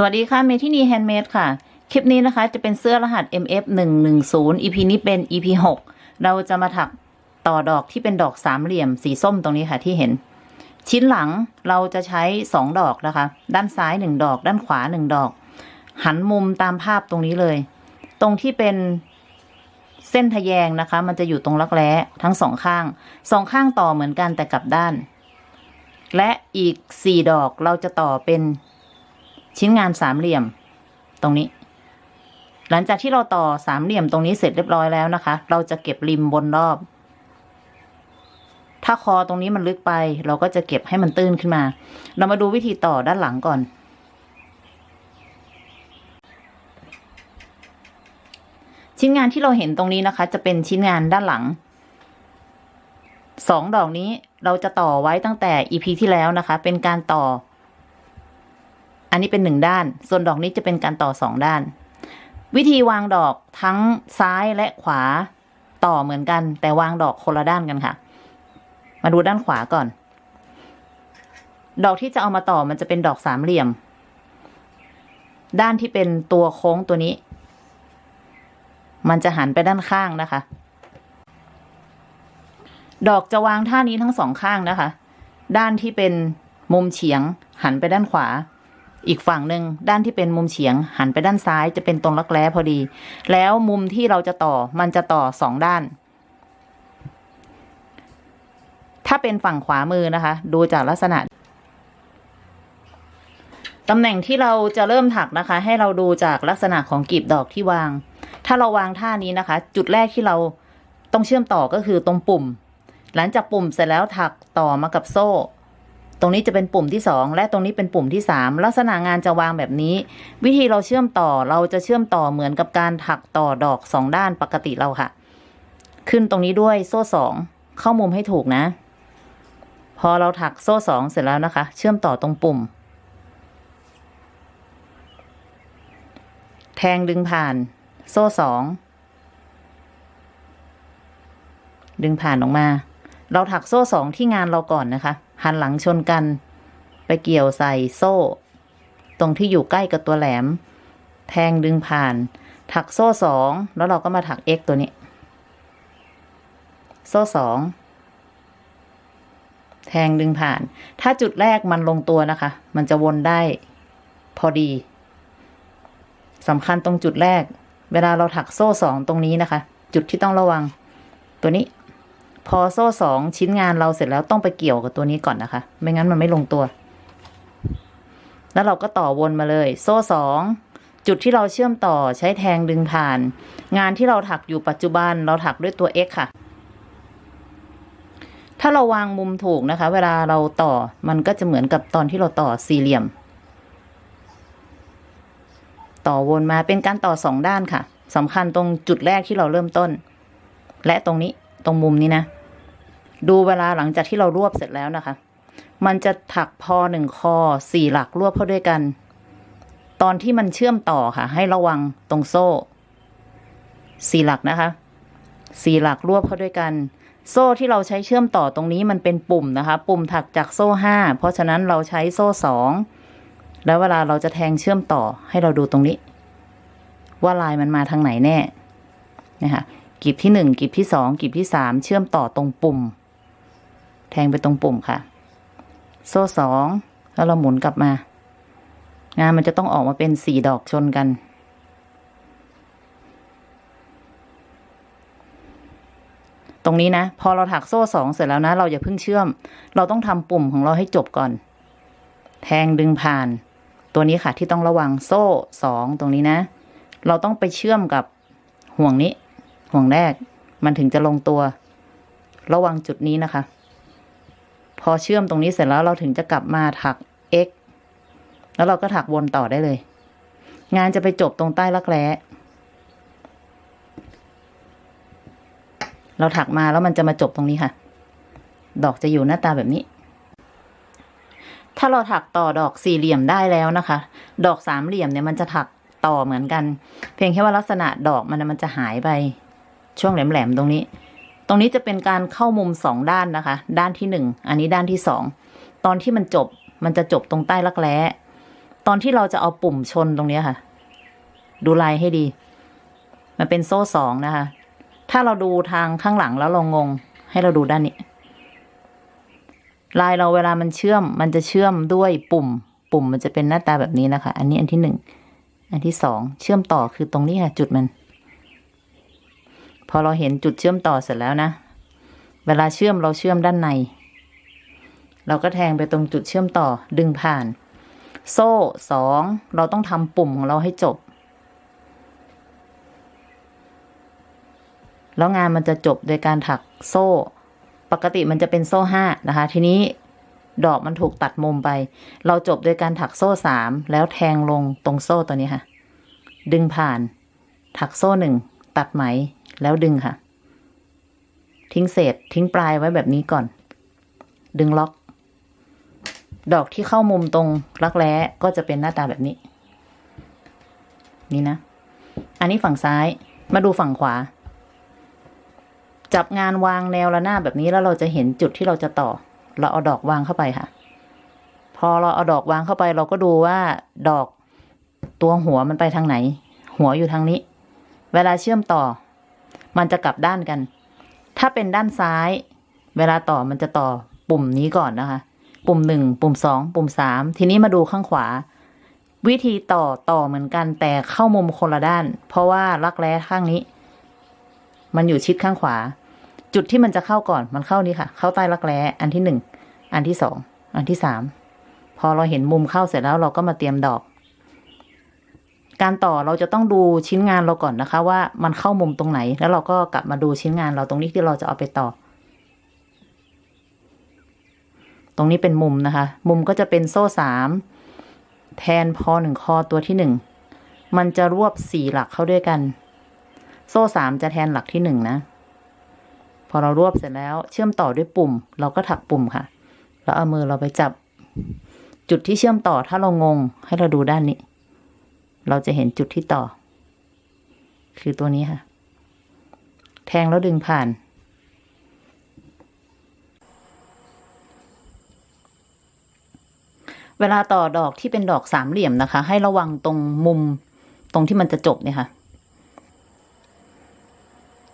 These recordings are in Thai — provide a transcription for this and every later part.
สวัสดีค่ะเมทินีแฮนด์เมดค่ะ คลิปนี้นะคะจะเป็นเสื้อรหัส MF 1 1 0 EP นี้เป็น EP 6 เราจะมาถักต่อดอกที่เป็นดอกสามเหลี่ยมสีส้มตรงนี้ค่ะที่เห็น ชิ้นหลังเราจะใช้ 2 ดอกนะคะ ด้านซ้าย 1 ดอก ด้านขวา 1 ดอก หันมุมตามภาพตรงนี้เลย ตรงที่เป็นเส้นทะแยงนะคะ มันจะอยู่ตรงรักแร้ทั้งสองข้างสองข้างต่อเหมือนกันแต่กลับด้าน และอีก 4 ดอกเราจะต่อเป็น ชิ้นงานสามเหลี่ยมตรงนี้ หลังจากที่เราต่อสามเหลี่ยมตรงนี้เสร็จเรียบร้อยแล้วนะคะ เราจะเก็บริมบนรอบ ถ้าคอตรงนี้มันลึกไป เราก็จะเก็บให้มันตื้นขึ้นมา เรามาดูวิธีต่อด้านหลังก่อน ชิ้นงานที่เราเห็นตรงนี้นะคะ จะเป็นชิ้นงานด้านหลังสองดอกนี้เราจะต่อไว้ตั้งแต่ EP ที่แล้วนะคะ เป็นการต่อ อันนี้เป็นหนึ่งด้าน ส่วนดอกนี้จะเป็นการต่อสองด้าน วิธีวางดอกทั้งซ้ายและขวาต่อเหมือนกัน แต่วางดอกคนละด้านกันค่ะ มาดูด้านขวาก่อน ดอกที่จะเอามาต่อมันจะเป็นดอกสามเหลี่ยม ด้านที่เป็นตัวโค้งตัวนี้ มันจะหันไปด้านข้างนะคะ ดอกจะวางท่านี้ทั้งสองข้างนะคะ ด้านที่เป็นมุมเฉียงหันไปด้านขวา อีกฝั่งหนึ่งด้านที่เป็นมุมเฉียงหันไปด้านซ้ายจะเป็นตรงรักแร้พอดี แล้วมุมที่เราจะต่อมันจะต่อสองด้าน ถ้าเป็นฝั่งขวามือนะคะ ดูจากลักษณะตำแหน่งที่เราจะเริ่มถักนะคะ ให้เราดูจากลักษณะของกลีบดอกที่วาง ถ้าเราวางท่านี้นะคะ จุดแรกที่เราต้องเชื่อมต่อก็คือตรงปุ่ม หลังจากปุ่มเสร็จแล้วถักต่อมากับโซ่ ตรงนี้จะเป็นปุ่มที่สองและตรงนี้เป็นปุ่มที่สามลักษณะงานจะวางแบบนี้ วิธีเราเชื่อมต่อเราจะเชื่อมต่อเหมือนกับการถักต่อดอกสองด้านปกติเราค่ะ ขึ้นตรงนี้ด้วยโซ่สองเข้ามุมให้ถูกนะ พอเราถักโซ่สองเสร็จแล้วนะคะ เชื่อมต่อตรงปุ่ม แทงดึงผ่าน โซ่สองดึงผ่านออกมา เราถักโซ่สองที่งานเราก่อนนะคะ หันหลังชนกัน ไปเกี่ยวใส่โซ่ ตรงที่อยู่ใกล้กับตัวแหลม แทงดึงผ่าน ถักโซ่สองแล้วเราก็มาถัก x ตัวนี้ โซ่สองแทงดึงผ่าน ถ้าจุดแรกมันลงตัวนะคะ มันจะวนได้ พอดีสำคัญตรงจุดแรก เวลาเราถักโซ่สองตรงนี้นะคะ จุดที่ต้องระวัง ตัวนี้ พอโซ่สองชิ้นงานเราเสร็จแล้วต้องไปเกี่ยวกับตัวนี้ก่อนนะคะ ไม่งั้นมันไม่ลงตัว แล้วเราก็ต่อวนมาเลย โซ่สองจุดที่เราเชื่อมต่อใช้แทงดึงผ่าน งานที่เราถักอยู่ปัจจุบันเราถักด้วยตัว x ค่ะ ถ้าเราวางมุมถูกนะคะ เวลาเราต่อมันก็จะเหมือนกับตอนที่เราต่อสี่เหลี่ยม ต่อวนมาเป็นการต่อสองด้านค่ะสำคัญตรงจุดแรกที่เราเริ่มต้น และตรงนี้ตรงมุมนี้นะ ดูเวลาหลังจากที่เรารวบเสร็จแล้วนะคะ มันจะถักพอหนึ่งคอสี่หลักรวบเข้าด้วยกัน ตอนที่มันเชื่อมต่อค่ะ ให้ระวังตรงโซ่สี่หลักนะคะสี่หลักรวบเข้าด้วยกัน โซ่ที่เราใช้เชื่อมต่อตรงนี้มันเป็นปุ่มนะคะ ปุ่มถักจากโซ่ห้าเพราะฉะนั้นเราใช้โซ่สองแล้วเวลาเราจะแทงเชื่อมต่อให้เราดูตรงนี้ ว่าลายมันมาทางไหนแน่นะคะกีบที่หนึ่งกีบที่สองกีบที่สามเชื่อมต่อตรงปุ่ม แทงไปตรงปุ่มค่ะ โซ่สองแล้วเราหมุนกลับมา งานมันจะต้องออกมาเป็นสี่ดอกชนกัน ตรงนี้นะ พอเราถักโซ่สองเสร็จแล้วนะ เราอย่าเพิ่งเชื่อม เราต้องทำปุ่มของเราให้จบก่อน แทงดึงผ่าน ตัวนี้ค่ะที่ต้องระวังโซ่สองตรงนี้นะ เราต้องไปเชื่อมกับห่วงนี้ ห่วงแรก มันถึงจะลงตัว ระวังจุดนี้นะคะ พอเชื่อมตรงนี้เสร็จแล้วเราถึงจะกลับมาถัก x แล้วเราก็ถักวนต่อได้เลย งานจะไปจบตรงใต้รักแร้เราถักมาแล้วมันจะมาจบตรงนี้ค่ะ ดอกจะอยู่หน้าตาแบบนี้ ถ้าเราถักต่อดอกสี่เหลี่ยมได้แล้วนะคะ ดอกสามเหลี่ยมเนี่ยมันจะถักต่อเหมือนกัน เพียงแค่ว่าลักษณะดอกมันมันจะหายไปช่วงแหลมๆตรงนี้ ตรงนี้จะเป็นการเข้ามุมสองด้านนะคะ ด้านที่หนึ่งอันนี้ด้านที่สองตอนที่มันจบมันจะจบตรงใต้รักแร้ ตอนที่เราจะเอาปุ่มชนตรงนี้ค่ะ ดูลายให้ดี มันเป็นโซ่สองนะคะ ถ้าเราดูทางข้างหลังแล้วเรางง ให้เราดูด้านนี้ ลายเราเวลามันเชื่อม มันจะเชื่อมด้วยปุ่ม ปุ่มมันจะเป็นหน้าตาแบบนี้นะคะ อันนี้อันที่หนึ่งอันที่สองเชื่อมต่อคือตรงนี้ค่ะ จุดมัน พอเราเห็นจุดเชื่อมต่อเสร็จแล้วนะ เวลาเชื่อมเราเชื่อมด้านใน เราก็แทงไปตรงจุดเชื่อมต่อดึงผ่าน โซ่สองเราต้องทำปุ่มของเราให้จบ แล้วงานมันจะจบโดยการถักโซ่ ปกติมันจะเป็นโซ่ห้านะคะ ทีนี้ดอกมันถูกตัดมุมไป เราจบโดยการถักโซ่สามแล้วแทงลงตรงโซ่ตัวนี้ค่ะ ดึงผ่าน ถักโซ่หนึ่ง ตัดไหมแล้วดึงค่ะ ทิ้งเศษทิ้งปลายไว้แบบนี้ก่อน ดึงล็อก ดอกที่เข้ามุมตรงรักแร้ก็จะเป็นหน้าตาแบบนี้ นี่นะ อันนี้ฝั่งซ้ายมาดูฝั่งขวา จับงานวางแนวระนาบแบบนี้แล้วเราจะเห็นจุดที่เราจะต่อ เราเอาดอกวางเข้าไปค่ะ พอเราเอาดอกวางเข้าไป เราก็ดูว่าดอกตัวหัวมันไปทางไหน หัวอยู่ทางนี้ เวลาเชื่อมต่อ มันจะกลับด้านกัน ถ้าเป็นด้านซ้าย เวลาต่อมันจะต่อปุ่มนี้ก่อนนะคะ ปุ่มหนึ่งปุ่มสองปุ่มสามทีนี้มาดูข้างขวา วิธีต่อต่อเหมือนกันแต่เข้ามุมคนละด้าน เพราะว่ารักแร้ข้างนี้ มันอยู่ชิดข้างขวา จุดที่มันจะเข้าก่อนมันเข้านี้ค่ะ เข้าใต้รักแร้อันที่หนึ่งอันที่สองอันที่สามพอเราเห็นมุมเข้าเสร็จแล้วเราก็มาเตรียมดอก การต่อเราจะต้องดูชิ้นงานเราก่อนนะคะ ว่ามันเข้ามุมตรงไหน แล้วเราก็กลับมาดูชิ้นงานเราตรงนี้ที่เราจะเอาไปต่อ ตรงนี้เป็นมุมนะคะ มุมก็จะเป็นโซ่สามแทนพอหนึ่งคอตัวที่หนึ่งมันจะรวบสี่หลักเข้าด้วยกัน โซ่สามจะแทนหลักที่หนึ่งนะ พอเรารวบเสร็จแล้ว เชื่อมต่อด้วยปุ่ม เราก็ถักปุ่มค่ะ แล้วเอามือเราไปจับ จุดที่เชื่อมต่อถ้าเรางงให้เราดูด้านนี้ เราจะเห็นจุดที่ต่อ คือตัวนี้ค่ะ แทงแล้วดึงผ่าน เวลาต่อดอกที่เป็นดอกสามเหลี่ยมนะคะ ให้ระวังตรงมุมตรงที่มันจะจบเนี่ยค่ะ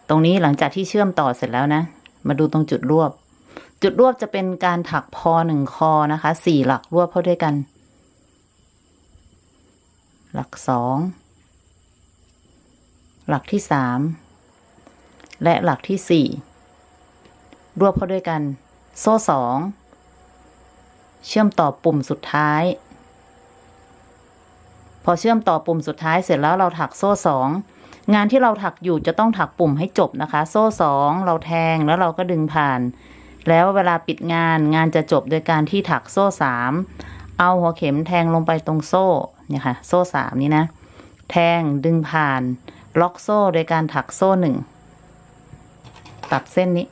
ตรงนี้หลังจากที่เชื่อมต่อเสร็จแล้วนะ มาดูตรงจุดรวบ จุดรวบจะเป็นการถักพอหนึ่งคอนะคะ สี่หลักรวบเข้าด้วยกัน หลักสองหลักที่สามและหลักที่สี่รวบเข้าด้วยกัน โซ่สองเชื่อมต่อปุ่มสุดท้าย พอเชื่อมต่อปุ่มสุดท้ายเสร็จแล้วเราถักโซ่สองงานที่เราถักอยู่จะต้องถักปุ่มให้จบนะคะ โซ่สองเราแทงแล้วเราก็ดึงผ่าน แล้วเวลาปิดงานงานจะจบโดยการที่ถักโซ่สามเอาหัวเข็มแทงลงไปตรงโซ่ เนี่ยค่ะ โซ่สามนี้นะ แทงดึงผ่าน ล็อกโซ่โดยการถักโซ่หนึ่ง ตัดเส้นนี้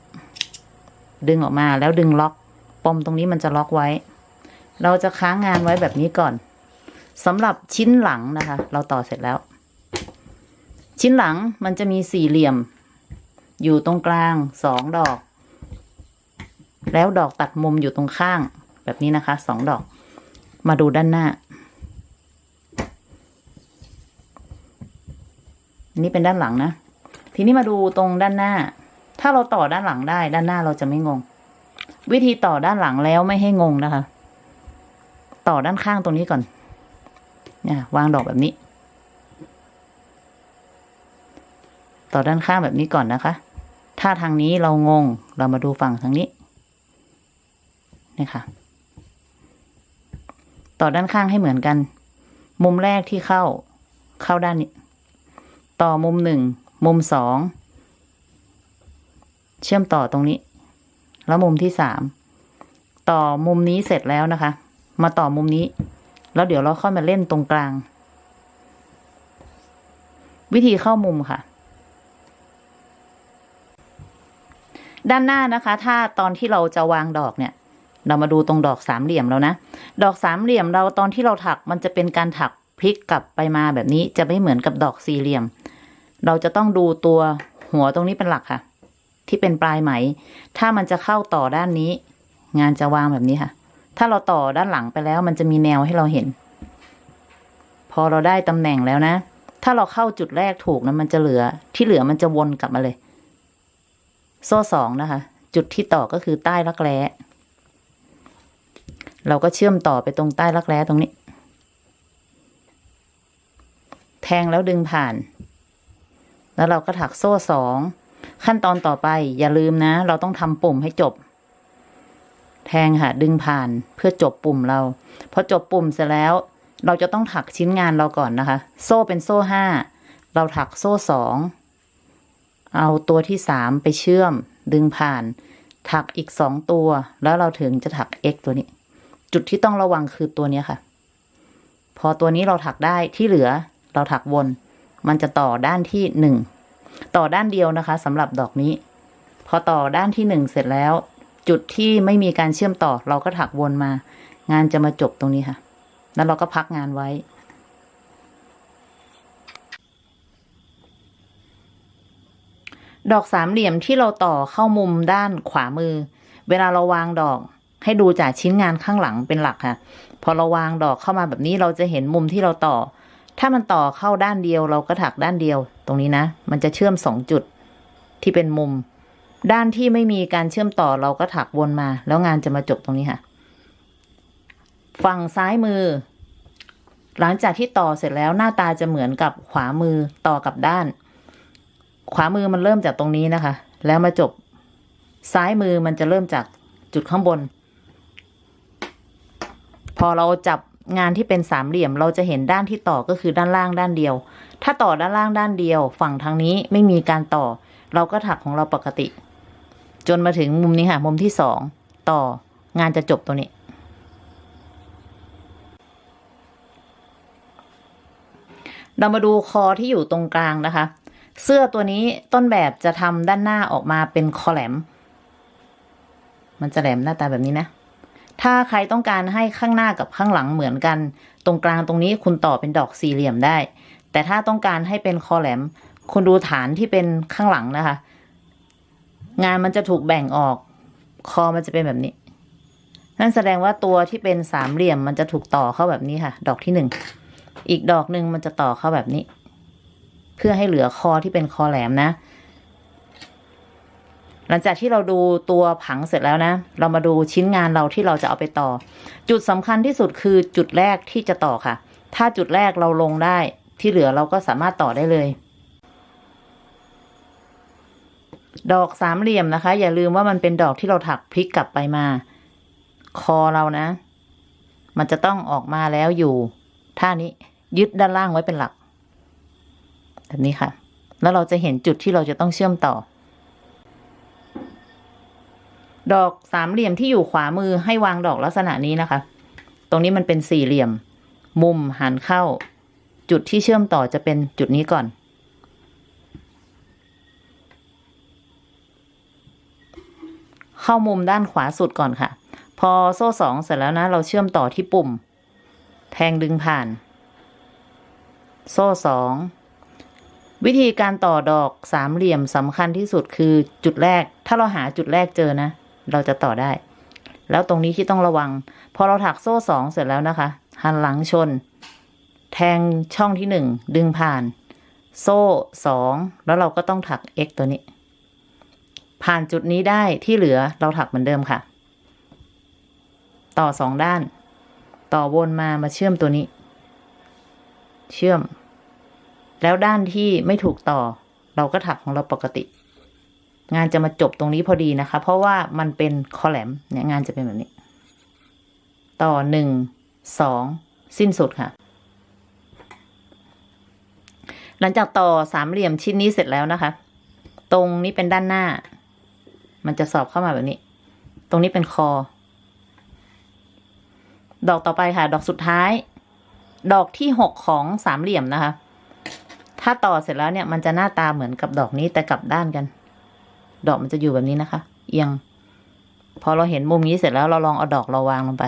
ดึงออกมาแล้วดึงล็อก ปมตรงนี้มันจะล็อกไว้ เราจะค้างงานไว้แบบนี้ก่อนสำหรับชิ้นหลังนะคะ เราต่อเสร็จแล้ว ชิ้นหลังมันจะมีสี่เหลี่ยม อยู่ตรงกลางสองดอก แล้วดอกตัดมุมอยู่ตรงข้างแบบนี้นะคะสองดอก มาดูด้านหน้า อันนี้เป็นด้านหลังนะ ทีนี้มาดูตรงด้านหน้า ถ้าเราต่อด้านหลังได้ ด้านหน้าเราจะไม่งง วิธีต่อด้านหลังแล้วไม่ให้งงนะคะ ต่อด้านข้างตรงนี้ก่อนเนี่ยวางดอกแบบนี้ ต่อด้านข้างแบบนี้ก่อนนะคะ ถ้าทางนี้เรางง เรามาดูฝั่งทางนี้ นี่ค่ะ ต่อด้านข้างให้เหมือนกัน มุมแรกที่เข้า เข้าด้านนี้ ต่อมุมหนึ่งมุมสองเชื่อมต่อตรงนี้ แล้วมุมที่สามต่อมุมนี้เสร็จแล้วนะคะ มาต่อมุมนี้ แล้วเดี๋ยวเราค่อยมาเล่นตรงกลาง วิธีเข้ามุมค่ะ ด้านหน้านะคะ ถ้าตอนที่เราจะวางดอกเนี่ย เรามาดูตรงดอกสามเหลี่ยมแล้วนะ ดอกสามเหลี่ยมเราตอนที่เราถักมันจะเป็นการถักพลิกกลับไปมาแบบนี้จะไม่เหมือนกับดอกสี่เหลี่ยม เราจะต้องดูตัวหัวตรงนี้เป็นหลักค่ะ ที่เป็นปลายไหม ถ้ามันจะเข้าต่อด้านนี้ งานจะวางแบบนี้ค่ะ ถ้าเราต่อด้านหลังไปแล้ว มันจะมีแนวให้เราเห็น พอเราได้ตำแหน่งแล้วนะ ถ้าเราเข้าจุดแรกถูกนะมันจะเหลือ ที่เหลือมันจะวนกลับมาเลย โซ่สองนะคะ จุดที่ต่อก็คือใต้รักแร้เราก็เชื่อมต่อไปตรงใต้รักแร้ตรงนี้ แทงแล้วดึงผ่าน แล้วเราก็ถักโซ่สองขั้นตอนต่อไปอย่าลืมนะ เราต้องทำปุ่มให้จบ แทงค่ะดึงผ่านเพื่อจบปุ่มเราพอจบปุ่มเสร็จแล้ว เราจะต้องถักชิ้นงานเราก่อนนะคะ โซ่เป็นโซ่ห้าเราถักโซ่สองเอาตัวที่สามไปเชื่อม ดึงผ่าน ถักอีกสองตัว แล้วเราถึงจะถัก x ตัวนี้ จุดที่ต้องระวังคือตัวนี้ค่ะ พอตัวนี้เราถักได้ที่เหลือ เราถักวน มันจะต่อด้านที่หนึ่งต่อด้านเดียวนะคะสำหรับดอกนี้ พอต่อด้านที่หนึ่งเสร็จแล้ว จุดที่ไม่มีการเชื่อมต่อเราก็ถักวนมา งานจะมาจบตรงนี้ค่ะ แล้วเราก็พักงานไว้ดอกสามเหลี่ยมที่เราต่อเข้ามุมด้านขวามือ เวลาเราวางดอกให้ดูจากชิ้นงานข้างหลังเป็นหลักค่ะ พอเราวางดอกเข้ามาแบบนี้เราจะเห็นมุมที่เราต่อ ถ้ามันต่อเข้าด้านเดียวเราก็ถักด้านเดียว ตรงนี้นะ มันจะเชื่อมสองจุดที่เป็นมุม ด้านที่ไม่มีการเชื่อมต่อเราก็ถักวนมา แล้วงานจะมาจบตรงนี้ค่ะ ฝั่งซ้ายมือ หลังจากที่ต่อเสร็จแล้วหน้าตาจะเหมือนกับขวามือต่อกับด้าน ขวามือมันเริ่มจากตรงนี้นะคะ แล้วมาจบ ซ้ายมือมันจะเริ่มจากจุดข้างบน พอเราจับ งานที่เป็นสามเหลี่ยมเราจะเห็นด้านที่ต่อก็คือด้านล่างด้านเดียว ถ้าต่อด้านล่างด้านเดียว ฝั่งทางนี้ไม่มีการต่อ เราก็ถักของเราปกติ จนมาถึงมุมนี้ค่ะ มุมที่สองต่องานจะจบตรงนี้ เรามาดูคอที่อยู่ตรงกลางนะคะ เสื้อตัวนี้ต้นแบบจะทำด้านหน้าออกมาเป็นคอแหลม มันจะแหลมหน้าตาแบบนี้นะ ถ้าใครต้องการให้ข้างหน้ากับข้างหลังเหมือนกัน ตรงกลางตรงนี้คุณต่อเป็นดอกสี่เหลี่ยมได้ แต่ถ้าต้องการให้เป็นคอแหลม คุณดูฐานที่เป็นข้างหลังนะคะ งานมันจะถูกแบ่งออก คอมันจะเป็นแบบนี้ นั่นแสดงว่าตัวที่เป็นสามเหลี่ยมมันจะถูกต่อเข้าแบบนี้ค่ะ ดอกที่หนึ่ง อีกดอกหนึ่งมันจะต่อเข้าแบบนี้ เพื่อให้เหลือคอที่เป็นคอแหลมนะ หลังจากที่เราดูตัวผังเสร็จแล้วนะ เรามาดูชิ้นงานเราที่เราจะเอาไปต่อ จุดสำคัญที่สุดคือจุดแรกที่จะต่อค่ะ ถ้าจุดแรกเราลงได้ที่เหลือเราก็สามารถต่อได้เลย ดอกสามเหลี่ยมนะคะ อย่าลืมว่ามันเป็นดอกที่เราถักพลิกกลับไปมา คอเรานะ มันจะต้องออกมาแล้วอยู่ท่านี้ยึดด้านล่างไว้เป็นหลักแบบนี้ค่ะ แล้วเราจะเห็นจุดที่เราจะต้องเชื่อมต่อ ดอกสามเหลี่ยมที่อยู่ขวามือให้วางดอกลักษณะนี้นะคะ ตรงนี้มันเป็นสี่เหลี่ยม มุมหันเข้า จุดที่เชื่อมต่อจะเป็นจุดนี้ก่อน เข้ามุมด้านขวาสุดก่อนค่ะ พอโซ่สองเสร็จแล้วนะ เราเชื่อมต่อที่ปุ่ม แทงดึงผ่าน โซ่สองวิธีการต่อดอกสามเหลี่ยมสำคัญที่สุดคือจุดแรก ถ้าเราหาจุดแรกเจอนะ เราจะต่อได้ แล้วตรงนี้ที่ต้องระวัง พอเราถักโซ่สองเสร็จแล้วนะคะ หันหลังชน แทงช่องที่หนึ่งดึงผ่าน โซ่สองแล้วเราก็ต้องถัก x ตัวนี้ ผ่านจุดนี้ได้ที่เหลือเราถักเหมือนเดิมค่ะ ต่อสองด้าน ต่อวนมามาเชื่อมตัวนี้ เชื่อม แล้วด้านที่ไม่ถูกต่อ เราก็ถักของเราปกติ งานจะมาจบตรงนี้พอดีนะคะ เพราะว่ามันเป็นคอแหลมเนี่ยงานจะเป็นแบบนี้ ต่อหนึ่งสองสิ้นสุดค่ะ หลังจากต่อสามเหลี่ยมชิ้นนี้เสร็จแล้วนะคะ ตรงนี้เป็นด้านหน้า มันจะสอบเข้ามาแบบนี้ ตรงนี้เป็นคอ ดอกต่อไปค่ะ ดอกสุดท้าย ดอกที่หกของสามเหลี่ยมนะคะ ถ้าต่อเสร็จแล้วเนี่ย มันจะหน้าตาเหมือนกับดอกนี้แต่กลับด้านกัน ดอกมันจะอยู่แบบนี้นะคะ เอียง พอเราเห็นมุมนี้เสร็จแล้วเราลองเอาดอกเราวางลงไป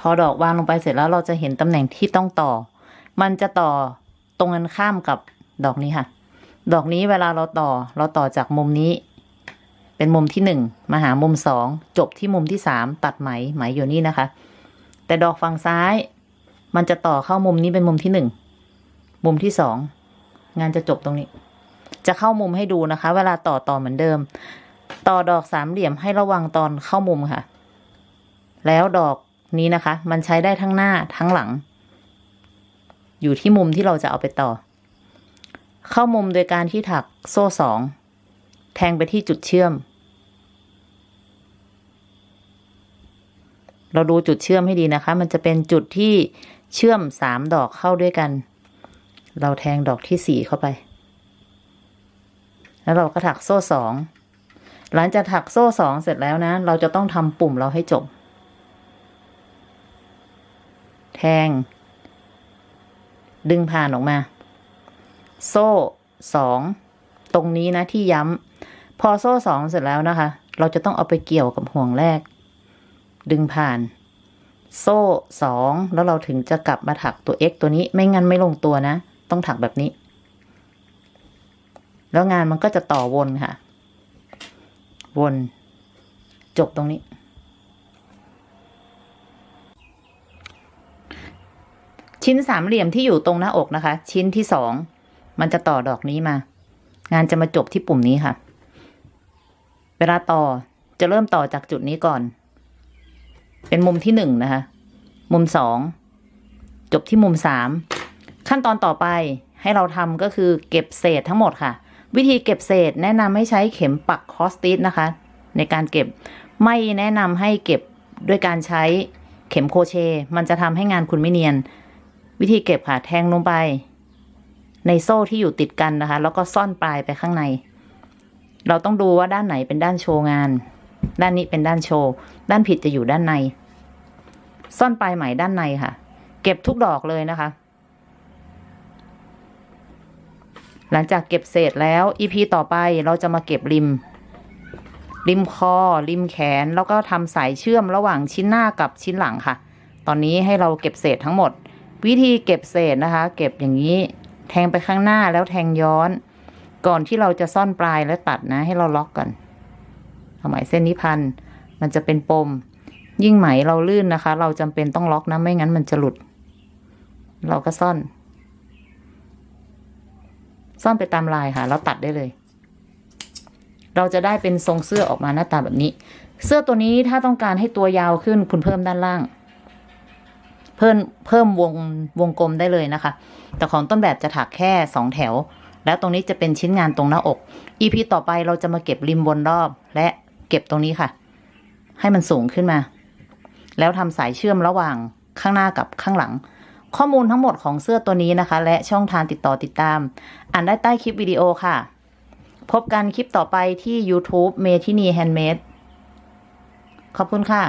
พอดอกวางลงไปเสร็จแล้วเราจะเห็นตำแหน่งที่ต้องต่อ มันจะต่อตรงกันข้ามกับดอกนี้ค่ะ ดอกนี้เวลาเราต่อ เราต่อจากมุมนี้ เป็นมุมที่หนึ่งมาหามุมสองจบที่มุมที่สามตัดไหมไหมอยู่นี่นะคะ แต่ดอกฝั่งซ้าย มันจะต่อเข้ามุมนี้เป็นมุมที่หนึ่งมุมที่สองงานจะจบตรงนี้ จะเข้ามุมให้ดูนะคะ เวลาต่อต่อเหมือนเดิม ต่อดอกสามเหลี่ยมให้ระวังตอนเข้ามุมค่ะ แล้วดอกนี้นะคะ มันใช้ได้ทั้งหน้าทั้งหลัง อยู่ที่มุมที่เราจะเอาไปต่อ เข้ามุมโดยการที่ถักโซ่สองแทงไปที่จุดเชื่อม เราดูจุดเชื่อมให้ดีนะคะ มันจะเป็นจุดที่เชื่อมสามดอกเข้าด้วยกัน เราแทงดอกที่สี่เข้าไป แล้วเราก็ถักโซ่สอง หลังจากถักโซ่สองเสร็จแล้วนะ เราจะต้องทำปุ่มเราให้จบ แทง ดึงผ่านออกมา โซ่สอง ตรงนี้นะที่ย้ำ พอโซ่สองเสร็จแล้วนะคะ เราจะต้องเอาไปเกี่ยวกับห่วงแรก ดึงผ่าน โซ่สอง แล้วเราถึงจะกลับมาถักตัว x ตัวนี้ ไม่งั้นไม่ลงตัวนะ ต้องถักแบบนี้ แล้วงานมันก็จะต่อวนค่ะ วน จบตรงนี้ ชิ้นสามเหลี่ยมที่อยู่ตรงหน้าอกนะคะ ชิ้นที่สองมันจะต่อดอกนี้มา งานจะมาจบที่ปุ่มนี้ค่ะ เวลาต่อจะเริ่มต่อจากจุดนี้ก่อน เป็นมุมที่หนึ่งนะคะ มุมสอง จบที่มุมสาม ขั้นตอนต่อไปให้เราทำก็คือเก็บเศษทั้งหมดค่ะ วิธีเก็บเศษแนะนำให้ใช้เข็มปักคอสติสนะคะ ในการเก็บไม่แนะนำให้เก็บด้วยการใช้เข็มโคเช มันจะทำให้งานคุณไม่เนียน วิธีเก็บค่ะแทงลงไป ในโซ่ที่อยู่ติดกันนะคะ แล้วก็ซ่อนปลายไปข้างใน เราต้องดูว่าด้านไหนเป็นด้านโชว์งาน ด้านนี้เป็นด้านโชว์ ด้านผิดจะอยู่ด้านใน ซ่อนปลายไหมด้านในค่ะ เก็บทุกดอกเลยนะคะ หลังจากเก็บเศษแล้ว EP ต่อไปเราจะมาเก็บริม ริมคอ ริมแขน แล้วก็ทำสายเชื่อมระหว่างชิ้นหน้ากับชิ้นหลังค่ะ ตอนนี้ให้เราเก็บเศษทั้งหมด วิธีเก็บเศษนะคะ เก็บอย่างนี้ แทงไปข้างหน้าแล้วแทงย้อน ก่อนที่เราจะซ่อนปลายและตัดนะ ให้เราล็อกก่อนเอาไหมเส้นนี้พันมันจะเป็นปม ยิ่งไหมเราลื่นนะคะ เราจำเป็นต้องล็อกนะไม่งั้นมันจะหลุด เราก็ซ่อน ซ่อนไปตามลายค่ะ แล้วตัดได้เลย เราจะได้เป็นทรงเสื้อออกมาหน้าตาแบบนี้ เสื้อตัวนี้ถ้าต้องการให้ตัวยาวขึ้นคุณเพิ่มด้านล่าง เพิ่มเพิ่มวงวงกลมได้เลยนะคะ แต่ของต้นแบบจะถักแค่สองแถว แล้วตรงนี้จะเป็นชิ้นงานตรงหน้าอก EP ต่อไปเราจะมาเก็บริมบนรอบ และเก็บตรงนี้ค่ะ ให้มันสูงขึ้นมา แล้วทำสายเชื่อมระหว่างข้างหน้ากับข้างหลัง ข้อมูลทั้งหมดของเสื้อตัวนี้นะคะ และช่องทางติดต่อติดตาม อ่านได้ใต้คลิปวิดีโอค่ะ พบกันคลิปต่อไปที่ YouTube เมทินีแฮนด์เมดขอบคุณค่ะ